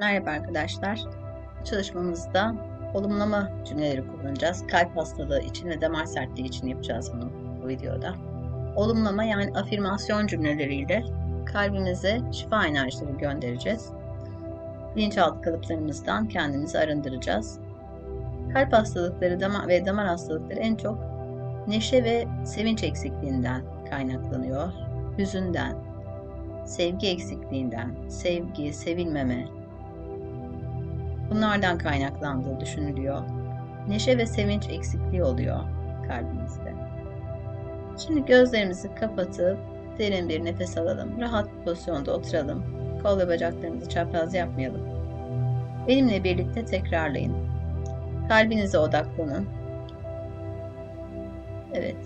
Merhaba arkadaşlar. Çalışmamızda olumlama cümleleri kullanacağız. Kalp hastalığı için ve damar sertliği için yapacağız bunu bu videoda. Olumlama yani afirmasyon cümleleriyle kalbimize şifa enerjileri göndereceğiz. Bilinçaltı kalıplarımızdan kendimizi arındıracağız. Kalp hastalıkları ve damar hastalıkları en çok neşe ve sevinç eksikliğinden kaynaklanıyor. Hüzünden, sevgi eksikliğinden, sevgi, sevilmeme, bunlardan kaynaklandığı düşünülüyor. Neşe ve sevinç eksikliği oluyor kalbimizde. Şimdi gözlerimizi kapatıp derin bir nefes alalım. Rahat bir pozisyonda oturalım. Kol ve bacaklarımızı çapraz yapmayalım. Benimle birlikte tekrarlayın. Kalbinize odaklanın. Evet,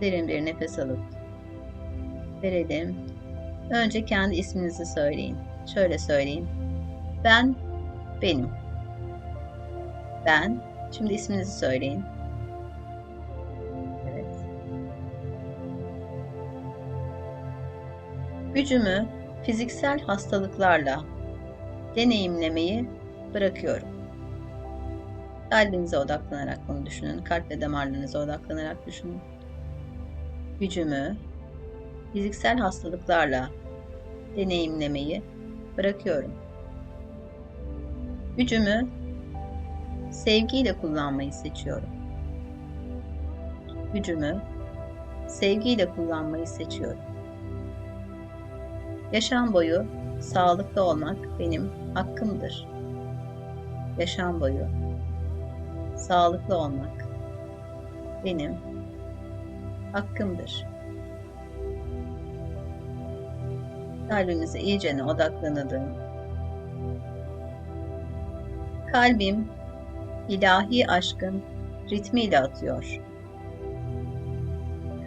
derin bir nefes alıp verelim. Önce kendi isminizi söyleyin. Şöyle söyleyin. Ben benim. Ben. Şimdi isminizi söyleyin. Evet. Gücümü fiziksel hastalıklarla deneyimlemeyi bırakıyorum. Kalbinize odaklanarak bunu düşünün. Kalp ve damarlarınıza odaklanarak düşünün. Gücümü fiziksel hastalıklarla deneyimlemeyi bırakıyorum. Gücümü sevgiyle kullanmayı seçiyorum. Gücümü sevgiyle kullanmayı seçiyorum. Yaşam boyu sağlıklı olmak benim hakkımdır. Yaşam boyu sağlıklı olmak benim hakkımdır. Kalbimize iyicene odaklanalım. Kalbim ilahi aşkın ritmiyle atıyor.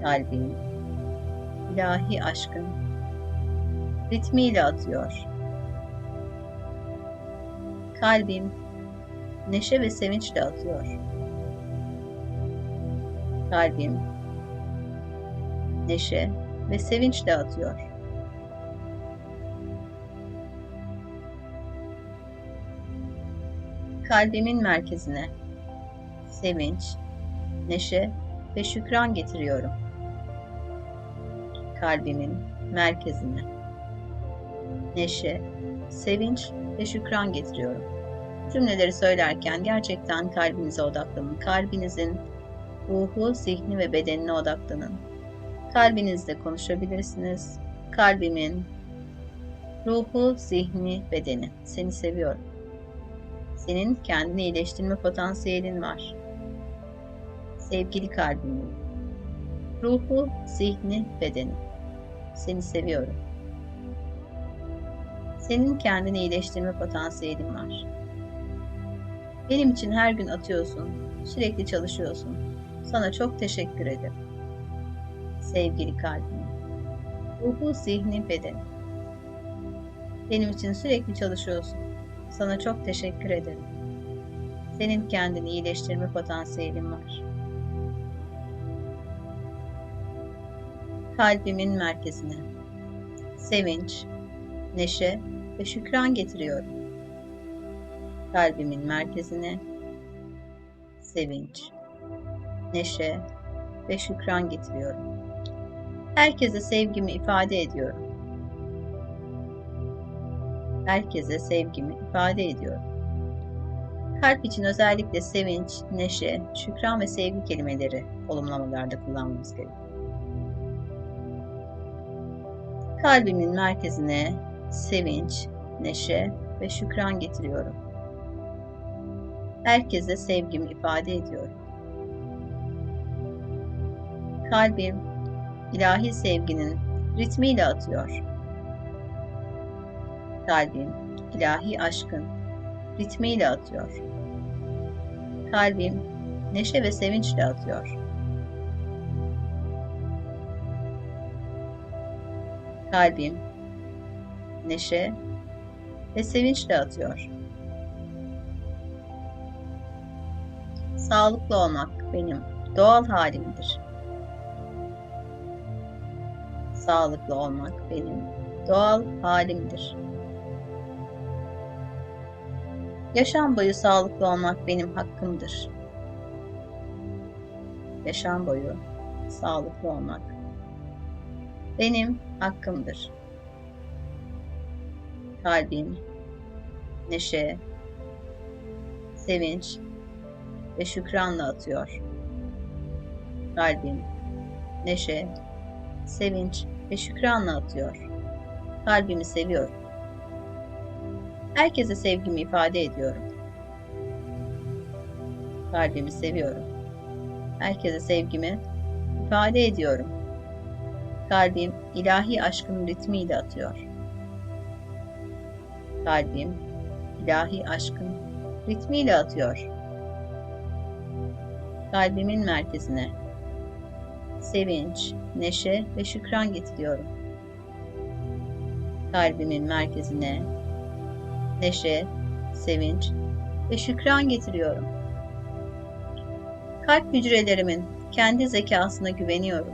Kalbim ilahi aşkın ritmiyle atıyor. Kalbim neşe ve sevinçle atıyor. Kalbim neşe ve sevinçle atıyor. Kalbimin merkezine sevinç, neşe ve şükran getiriyorum. Kalbimin merkezine neşe, sevinç ve şükran getiriyorum. Cümleleri söylerken gerçekten kalbinize odaklanın. Kalbinizin ruhu, zihni ve bedenine odaklanın. Kalbinizle konuşabilirsiniz. Kalbimin ruhu, zihni, bedeni. Seni seviyorum. Senin kendini iyileştirme potansiyelin var. Sevgili kalbimin, ruhu, zihni, bedeni. Seni seviyorum. Senin kendini iyileştirme potansiyelin var. Benim için her gün atıyorsun, sürekli çalışıyorsun. Sana çok teşekkür ederim. Sevgili kalbim, ruhu, zihni, bedeni. Benim için sürekli çalışıyorsun. Sana çok teşekkür ederim. Senin kendini iyileştirme potansiyelin var. Kalbimin merkezine sevinç, neşe ve şükran getiriyorum. Kalbimin merkezine sevinç, neşe ve şükran getiriyorum. Herkese sevgimi ifade ediyorum herkese sevgimi ifade ediyorum. Kalp için özellikle sevinç, neşe, şükran ve sevgi kelimeleri olumlamalarda kullanmamız gerekiyor. Kalbimin merkezine sevinç, neşe ve şükran getiriyorum. Herkese sevgimi ifade ediyorum. Kalbim ilahi sevginin ritmiyle atıyor kalbim ilahi aşkın ritmiyle atıyor. Kalbim neşe ve sevinçle atıyor. Kalbim neşe ve sevinçle atıyor. Sağlıklı olmak benim doğal halimdir. Sağlıklı olmak benim doğal halimdir. Yaşam boyu sağlıklı olmak benim hakkımdır. Yaşam boyu sağlıklı olmak benim hakkımdır. Kalbim neşe, sevinç ve şükranla atıyor. Kalbim neşe, sevinç ve şükranla atıyor. Kalbimi seviyorum. Herkese sevgimi ifade ediyorum. Kalbimi seviyorum. Herkese sevgimi ifade ediyorum. Kalbim ilahi aşkın ritmiyle atıyor. Kalbim ilahi aşkın ritmiyle atıyor. Kalbimin merkezine sevinç, neşe ve şükran getiriyorum. Kalbimin merkezine neşe, sevinç ve şükran getiriyorum. Kalp hücrelerimin kendi zekasına güveniyorum.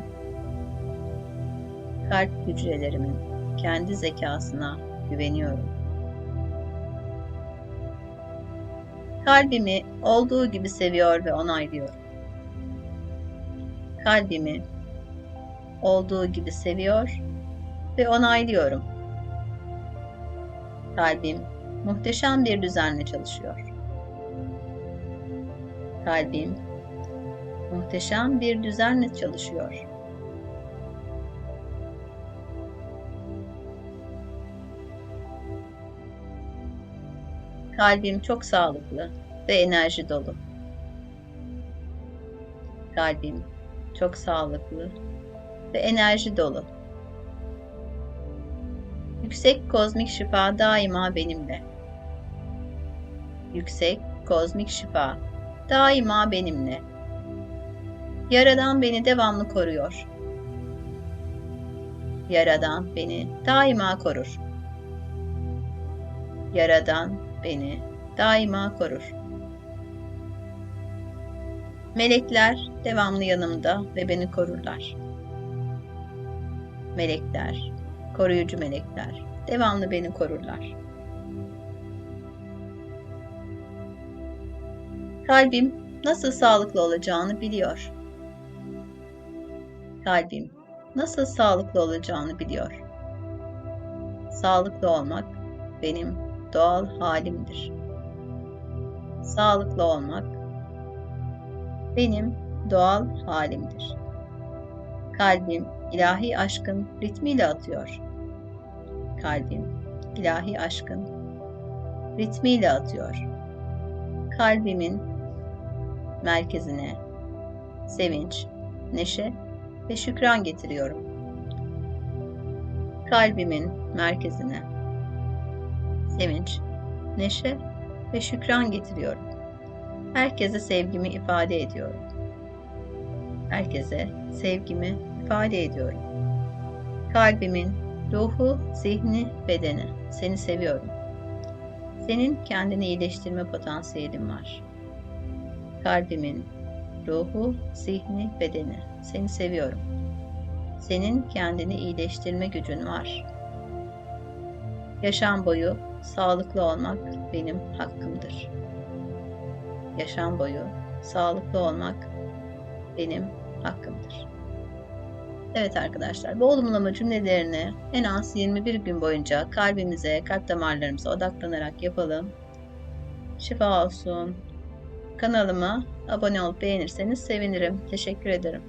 Kalp hücrelerimin kendi zekasına güveniyorum. Kalbimi olduğu gibi seviyor ve onaylıyorum. Kalbimi olduğu gibi seviyor ve onaylıyorum. Kalbim muhteşem bir düzenle çalışıyor. Kalbim muhteşem bir düzenle çalışıyor. Kalbim çok sağlıklı ve enerji dolu. Kalbim çok sağlıklı ve enerji dolu. Yüksek kozmik şifa daima benimle. Yüksek kozmik şifa daima benimle. Yaradan beni devamlı koruyor. Yaradan beni daima korur. Yaradan beni daima korur. Melekler devamlı yanımda ve beni korurlar. Melekler, koruyucu melekler devamlı beni korurlar. Kalbim nasıl sağlıklı olacağını biliyor. Kalbim nasıl sağlıklı olacağını biliyor. Sağlıklı olmak benim doğal halimdir. Sağlıklı olmak benim doğal halimdir. Kalbim ilahi aşkın ritmiyle atıyor. Kalbim ilahi aşkın ritmiyle atıyor. Kalbimin merkezine sevinç, neşe ve şükran getiriyorum. Kalbimin merkezine sevinç, neşe ve şükran getiriyorum. Herkese sevgimi ifade ediyorum. Herkese sevgimi ifade ediyorum. Kalbimin ruhu, zihni, bedeni seni seviyorum. Senin kendini iyileştirme potansiyelin var. Kalbimin ruhu, zihni, bedeni seni seviyorum. Senin kendini iyileştirme gücün var. Yaşam boyu sağlıklı olmak benim hakkımdır. Yaşam boyu sağlıklı olmak benim hakkımdır. Evet arkadaşlar, bu olumlama cümlelerini en az 21 gün boyunca kalbimize, kalp damarlarımıza odaklanarak yapalım. Şifa olsun. Kanalıma abone olup beğenirseniz sevinirim. Teşekkür ederim.